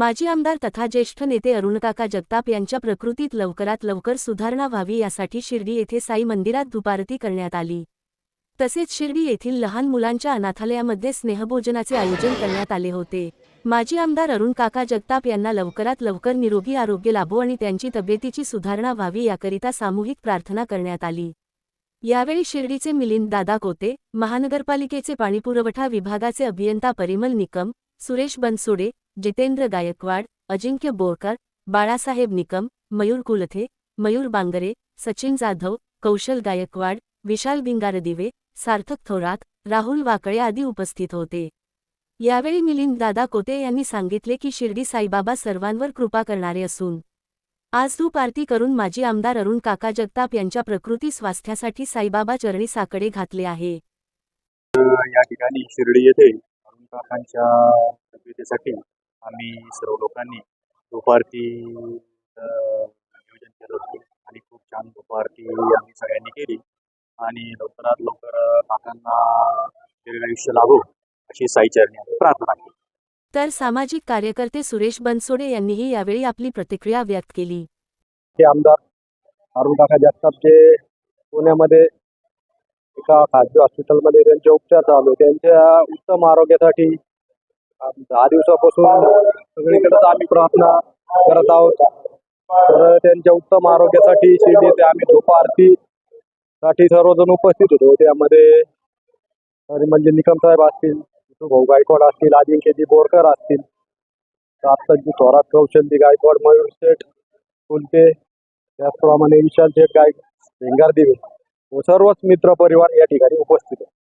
माजी आमदार तथा ज्येष्ठ नेते अरुणकाका जगताप यांच्या प्रकृतीत लवकरात लवकर सुधारणा व्हावी यासाठी शिर्डी येथे साई मंदिरात धुपारती करण्यात आली. तसेच शिर्डी येथील लहान मुलांच्या अनाथालयामध्ये स्नेहभोजनाचे आयोजन करण्यात आले होते. माजी आमदार अरुण काका जगताप यांना लवकरात लवकर निरोगी आरोग्य लाभो आणि त्यांची तब्येतीची सुधारणा व्हावी याकरिता सामूहिक प्रार्थना करण्यात आली. यावेळी शिर्डीचे मिलिंद दादा कोते महानगरपालिकेचे पाणीपुरवठा विभागाचे अभियंता परिमल निकम सुरेश बनसोडे जितेंद्र गायकवाड अजिंक्य बोरकर बाळासाहेब निकम मयूर कुलथे मयूर बांगरे सचिन जाधव कौशल गायकवाड विशाल भिंगारदिवे सार्थक थोरात राहुल वाकळे आदी उपस्थित होते. यावेळी मिलिंद दादा कोते यांनी सांगितले की शिर्डी साईबाबा सर्वांवर कृपा करणारे असून आज तू आरती करून माजी आमदार अरुण काका जगताप यांच्या प्रकृती स्वास्थ्यासाठी साईबाबा चरणी साकडे घातले आहे. या ठिकाणी शिर्डी येथे अरुण काकांच्या तब्येतीसाठी आम्ही सर्व लोकांनी दुपारती नियोजन केलं होतं. आणि खूप छान दुपारती आम्ही सगळ्यांनी केली. आणि लवकरात लवकर काकांना दीर्घायुष्य लाभो अशी साईचरणी आम्ही प्रार्थना केली. तर सामाजिक कार्यकर्ते सुरेश बनसोडे यांनीही यावेळी आपली प्रतिक्रिया व्यक्त केली. ते आमदार अरुण काका जगताप जे पुण्यामध्ये एका खाजगी हॉस्पिटलमध्ये त्यांचे उपचार चालू. त्यांच्या उत्तम आरोग्यासाठी दहा दिवसापासून सगळीकडेच आम्ही प्रार्थना करत आहोत. तर त्यांच्या उत्तम आरोग्यासाठी शिर्डी येथे आम्ही धूप आरती साठी सर्वजण उपस्थित होतो. त्यामध्ये म्हणजे निकम साहेब असतील भाऊ गायकवाड असतील अजिंक्यजी बोरकर असतील साप्ताजी थोरात कौशलजी गायकवाड मयूर शेठ कुलते त्याचप्रमाणे विशाल शेठ गाय भेंगार दिवे व सर्वच मित्र परिवार या ठिकाणी उपस्थित आहे